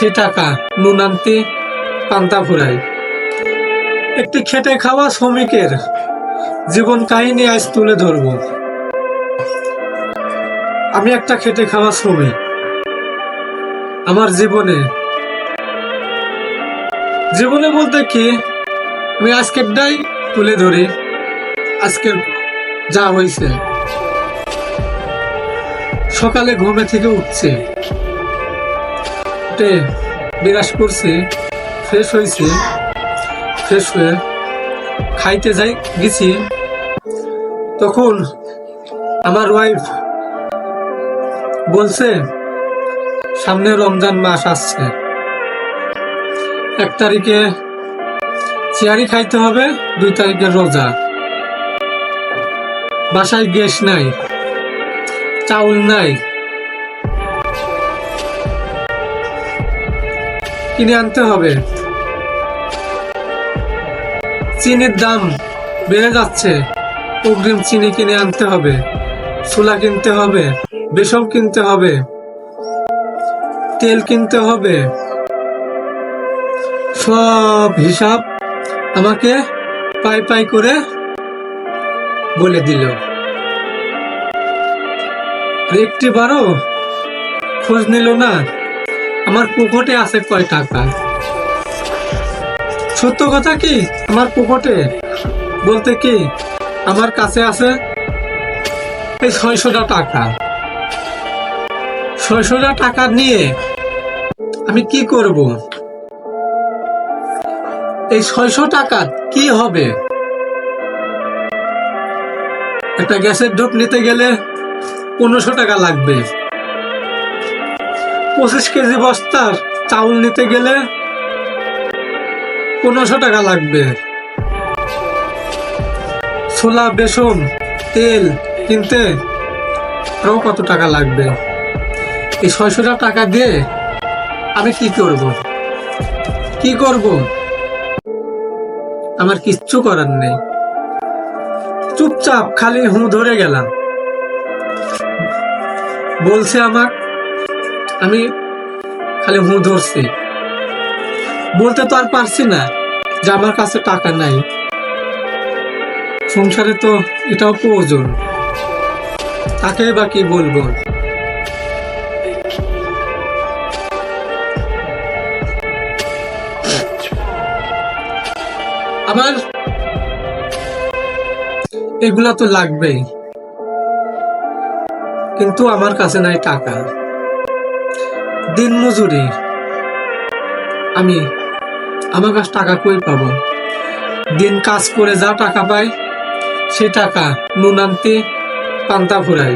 সে টাকা। নুন আনতে পান্তা ফুরাই একটি খেটে খাওয়া শ্রমিকের জীবন কাহিনী আজ তুলে ধরব। আমি একটা খেটে খাওয়া শ্রমিক। আমার জীবনে। জীবনে বলতে কি, আমি আজকেরটাই তুলে ধরি। আজকের যা হয়েছে সকালে ঘুমে থেকে উঠছে। উঠে বিরাজ করছে ফ্রেশ হয়েছে ফ্রেশ হয়ে খাইতে যাই, গেছি। তখন আমার ওয়াইফ বলছে, সামনে রমজান মাস আসছে। এক তারিখে চেয়ারি খাইতে হবে, দুই তারিখে রোজা। বাসায় গ্যাস নাই, চাউল নাই কিনে আনতে হবে। চিনির দাম বেড়ে যাচ্ছে। অগ্রিম চিনি কিনে আনতে হবে। ছোলা কিনতে হবে। বেসন কিনতে হবে। তেল কিনতে হবে। সব হিসাব আমাকে পাই পাই করে বলে দিল। একটি বারও খোঁজ নিল না। আমার পুকুরে আছে কয় টাকা? সত্য কথা কি? আমার পুকুরে বলতে কি, আমার কাছে আছে এই ছয়শটা টাকা। ছয়শটা টাকা নিয়ে আমি কি করব? এই ছয়শো টাকা কি হবে? একটা গ্যাসের ঢোপ নিতে গেলে পনেরোশো টাকা লাগবে। পঁচিশ কেজি বস্তার চাউল নিতে গেলে পনেরোশো টাকা লাগবে। ছোলা, বেসন, তেল কিনতে আরও কত টাকা লাগবে? এই ছয়শোটা টাকা দিয়ে আমি কি করব? কি করব? আমার কিচ্ছু করার নেই। চুপচাপ খালি হু ধরে গেলাম। বলছে আমার আমি খালি হু ধরছি। বলতে তো আর পারছি না যে আমার কাছে টাকা নাই। সংসারে তো এটাও প্রয়োজন। তাকে বা কি বলব? আবার এগুলা তো লাগবেই। কিন্তু আমার কাছে নাই টাকা। দিন মজুরি আমি, আমার কাছে টাকা কই পাবো? দিন কাজ করে যা টাকা পাই সে টাকা নুন আনতে পান্তা ফুরাই।